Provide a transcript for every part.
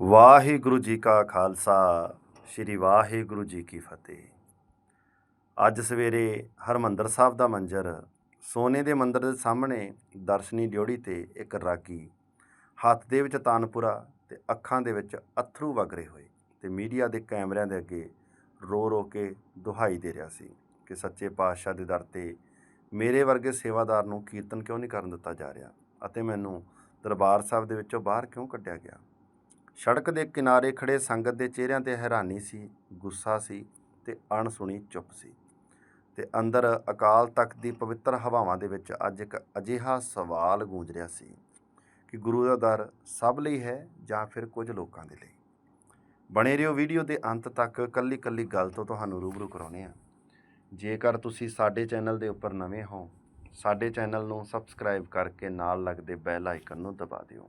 ਵਾਹਿਗੁਰੂ ਜੀ ਕਾ ਖਾਲਸਾ, ਸ੍ਰੀ ਵਾਹਿਗੁਰੂ ਜੀ ਕੀ ਫਤਿਹ। ਅੱਜ ਸਵੇਰੇ ਹਰਮੰਦਰ ਸਾਹਿਬ ਦਾ ਮੰਜ਼ਰ, ਸੋਨੇ ਦੇ ਮੰਦਰ ਦੇ ਸਾਹਮਣੇ ਦਰਸ਼ਨੀ ਡਿਉੜੀ ਤੇ ਇੱਕ ਰਾਗੀ, ਹੱਥ ਦੇ ਵਿੱਚ ਤਾਨਪੁਰਾ ਤੇ ਅੱਖਾਂ ਦੇ ਵਿੱਚ ਅਥਰੂ ਵਗ ਰਹੇ ਹੋਏ ਤੇ ਮੀਡੀਆ ਦੇ ਕੈਮਰਿਆਂ ਦੇ ਅੱਗੇ ਰੋ ਰੋ ਕੇ ਦੁਹਾਈ ਦੇ ਰਿਹਾ ਸੀ ਕਿ ਸੱਚੇ ਪਾਤਸ਼ਾਹ ਦੇ ਦਰ ਤੇ ਮੇਰੇ ਵਰਗੇ ਸੇਵਾਦਾਰ ਨੂੰ ਕੀਰਤਨ ਕਿਉਂ ਨਹੀਂ ਕਰਨ ਦਿੱਤਾ ਜਾ ਰਿਹਾ ਅਤੇ ਮੈਨੂੰ ਦਰਬਾਰ ਸਾਹਿਬ ਦੇ ਵਿੱਚੋਂ ਬਾਹਰ ਕਿਉਂ ਕੱਢਿਆ ਗਿਆ? ਸੜਕ ਦੇ ਕਿਨਾਰੇ ਖੜੇ ਸੰਗਤ ਦੇ ਚਿਹਰਿਆਂ ਤੇ ਹੈਰਾਨੀ ਸੀ, ਗੁੱਸਾ ਸੀ ਤੇ ਅਣਸੁਣੀ ਚੁੱਪ ਸੀ। ਤੇ ਅੰਦਰ ਅਕਾਲ ਤਖਤ ਦੀ ਪਵਿੱਤਰ ਹਵਾਵਾਂ ਦੇ ਵਿੱਚ ਅੱਜ ਇੱਕ ਅਜਿਹਾ ਸਵਾਲ ਗੂੰਜ ਰਿਹਾ ਸੀ ਕਿ ਗੁਰੂ ਦਾ ਦਰ ਸਭ ਲਈ ਹੈ ਜਾਂ ਫਿਰ ਕੁਝ ਲੋਕਾਂ ਦੇ ਲਈ? ਬਣੇ ਰਹੋ ਵੀਡੀਓ ਦੇ ਅੰਤ ਤੱਕ ਕੱਲੀ ਕੱਲੀ ਗੱਲ ਤੋਂ ਤੁਹਾਨੂੰ ਰੂਬਰੂ ਕਰਾਉਨੇ ਆ ਜੇਕਰ ਤੁਸੀਂ ਸਾਡੇ ਚੈਨਲ ਦੇ ਉੱਪਰ ਨਵੇਂ ਹੋ, ਸਾਡੇ ਚੈਨਲ ਨੂੰ ਸਬਸਕ੍ਰਾਈਬ ਕਰਕੇ ਨਾਲ ਲੱਗਦੇ ਬੈਲ ਆਈਕਨ ਨੂੰ ਦਬਾ ਦਿਓ।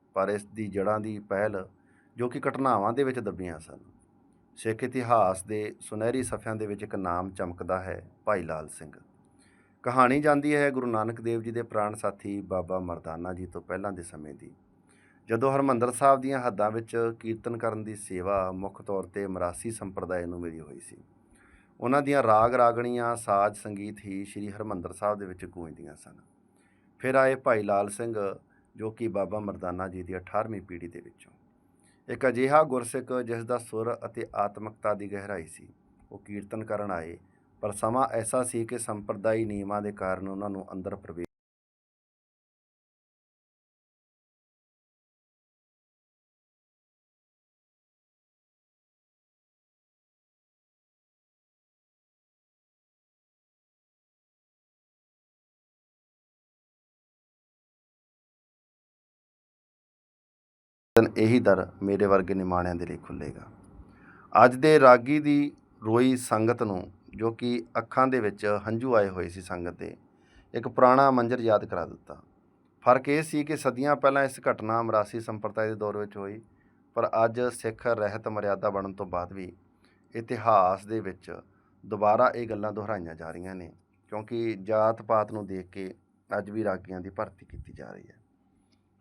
ਪਰ ਇਸ ਦੀ ਜੜ੍ਹਾਂ ਦੀ ਪਹਿਲ ਜੋ ਕਿ ਘਟਨਾਵਾਂ ਦੇ ਵਿੱਚ ਦੱਬੀਆਂ ਸਨ। ਸਿੱਖ ਇਤਿਹਾਸ ਦੇ ਸੁਨਹਿਰੀ ਸਫ਼ਿਆਂ ਦੇ ਵਿੱਚ ਇੱਕ ਨਾਮ ਚਮਕਦਾ ਹੈ, ਭਾਈ ਲਾਲ ਸਿੰਘ। ਕਹਾਣੀ ਜਾਂਦੀ ਹੈ ਗੁਰੂ ਨਾਨਕ ਦੇਵ ਜੀ ਦੇ ਪ੍ਰਾਣ ਸਾਥੀ ਬਾਬਾ ਮਰਦਾਨਾ ਜੀ ਤੋਂ ਪਹਿਲਾਂ ਦੇ ਸਮੇਂ ਦੀ। ਜਦੋਂ ਹਰਮੰਦਰ ਸਾਹਿਬ ਦੀਆਂ ਹੱਦਾਂ ਵਿੱਚ ਕੀਰਤਨ ਕਰਨ ਦੀ ਸੇਵਾ ਮੁੱਖ ਤੌਰ ਤੇ ਮਰਾਸੀ ਸੰਪਰਦਾਇ ਨੂੰ ਮਿਲੀ ਹੋਈ ਸੀ, ਉਹਨਾਂ ਦੀਆਂ ਰਾਗ ਰਾਗਣੀਆਂ, ਸਾਜ਼ ਸੰਗੀਤ ਹੀ ਸ੍ਰੀ ਹਰਮੰਦਰ ਸਾਹਿਬ ਦੇ ਵਿੱਚ ਗੂੰਜਦੀਆਂ ਸਨ। ਫਿਰ ਆਏ ਭਾਈ ਲਾਲ ਸਿੰਘ ਜੋ ਕਿ ਬਾਬਾ ਮਰਦਾਨਾ ਜੀ ਦੀ 18ਵੀਂ ਪੀੜ੍ਹੀ ਦੇ ਵਿੱਚੋਂ। ਇੱਕ ਅਜਿਹਾ ਗੁਰਸਿੱਖ ਜਿਸ ਦਾ ਸੁਰ ਅਤੇ ਆਤਮਿਕਤਾ ਦੀ ਗਹਿਰਾਈ ਸੀ। ਉਹ ਕੀਰਤਨ ਕਰਨ ਆਏ, ਪਰ ਸਮਾਂ ਐਸਾ ਸੀ ਕਿ ਸੰਪਰਦਾਈ ਨਿਯਮਾਂ ਦੇ ਕਾਰਨ ਉਹਨਾਂ ਨੂੰ ਅੰਦਰ ਪ੍ਰਵੇਸ਼ ਦਿਨ ਇਹੀ ਦਰ ਮੇਰੇ ਵਰਗੇ ਨਿਮਾਣਿਆਂ ਦੇ ਲਈ ਖੁੱਲੇਗਾ ਅੱਜ ਦੇ ਰਾਗੀ ਦੀ ਰੋਈ ਸੰਗਤ ਨੂੰ, ਜੋ ਕਿ ਅੱਖਾਂ ਦੇ ਵਿੱਚ ਹੰਝੂ ਆਏ ਹੋਏ ਸੀ ਸੰਗਤ ਦੇ, ਇੱਕ ਪੁਰਾਣਾ ਮੰਜ਼ਰ ਯਾਦ ਕਰਾ ਦਿੱਤਾ। ਫ਼ਰਕ ਇਹ ਸੀ ਕਿ ਸਦੀਆਂ ਪਹਿਲਾਂ ਇਸ ਘਟਨਾ ਮਰਾਸੀ ਸੰਪਰਦਾਇ ਦੇ ਦੌਰ ਵਿੱਚ ਹੋਈ, ਪਰ ਅੱਜ ਸਿੱਖ ਰਹਿਤ ਮਰਿਆਦਾ ਬਣਨ ਤੋਂ ਬਾਅਦ ਵੀ ਇਤਿਹਾਸ ਦੇ ਵਿੱਚ ਦੁਬਾਰਾ ਇਹ ਗੱਲਾਂ ਦੁਹਰਾਈਆਂ ਜਾ ਰਹੀਆਂ ਨੇ, ਕਿਉਂਕਿ ਜਾਤ ਪਾਤ ਨੂੰ ਦੇਖ ਕੇ ਅੱਜ ਵੀ ਰਾਗੀਆਂ ਦੀ ਭਰਤੀ ਕੀਤੀ ਜਾ ਰਹੀ ਹੈ।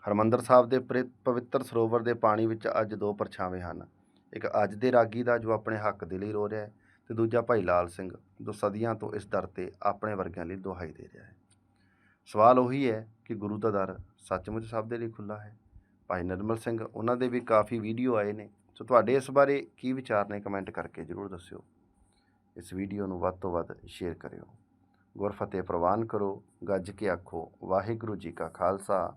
ਹਰਮੰਦਰ ਸਾਹਿਬ ਦੇ ਪ੍ਰਿ- ਪਵਿੱਤਰ ਸਰੋਵਰ ਦੇ ਪਾਣੀ ਵਿੱਚ ਅੱਜ ਦੋ ਪਰਛਾਵੇਂ ਹਨ। ਇੱਕ ਅੱਜ ਦੇ ਰਾਗੀ ਦਾ ਜੋ ਆਪਣੇ ਹੱਕ ਦੇ ਲਈ ਰੋ ਰਿਹਾ ਹੈ ਤੇ ਦੂਜਾ ਭਾਈ ਲਾਲ ਸਿੰਘ ਜੋ ਸਦੀਆਂ ਤੋਂ ਇਸ ਦਰ ਤੇ ਆਪਣੇ ਵਰਗਿਆਂ ਲਈ ਦੁਹਾਈ ਦੇ ਰਿਹਾ ਹੈ। ਸਵਾਲ ਉਹੀ ਹੈ ਕਿ ਗੁਰੂ ਦਾ ਦਰ ਸੱਚਮੁੱਚ ਸਭ ਦੇ ਲਈ ਖੁੱਲਾ ਹੈ? ਭਾਈ ਨਰਮਲ ਸਿੰਘ, ਉਹਨਾਂ ਦੇ ਵੀ ਕਾਫੀ ਵੀਡੀਓ ਆਏ ਨੇ, ਸੋ ਤੁਹਾਡੇ ਇਸ ਬਾਰੇ ਕੀ ਵਿਚਾਰ ਨੇ ਕਮੈਂਟ ਕਰਕੇ ਜਰੂਰ ਦੱਸਿਓ। ਇਸ ਵੀਡੀਓ ਨੂੰ ਵੱਧ ਤੋਂ ਵੱਧ ਸ਼ੇਅਰ ਕਰਿਓ। ਗੁਰਫਤਿਹ ਪ੍ਰਵਾਨ ਕਰੋ, ਗੱਜ ਕੇ ਆਖੋ, ਵਾਹਿਗੁਰੂ ਜੀ ਕਾ ਖਾਲਸਾ।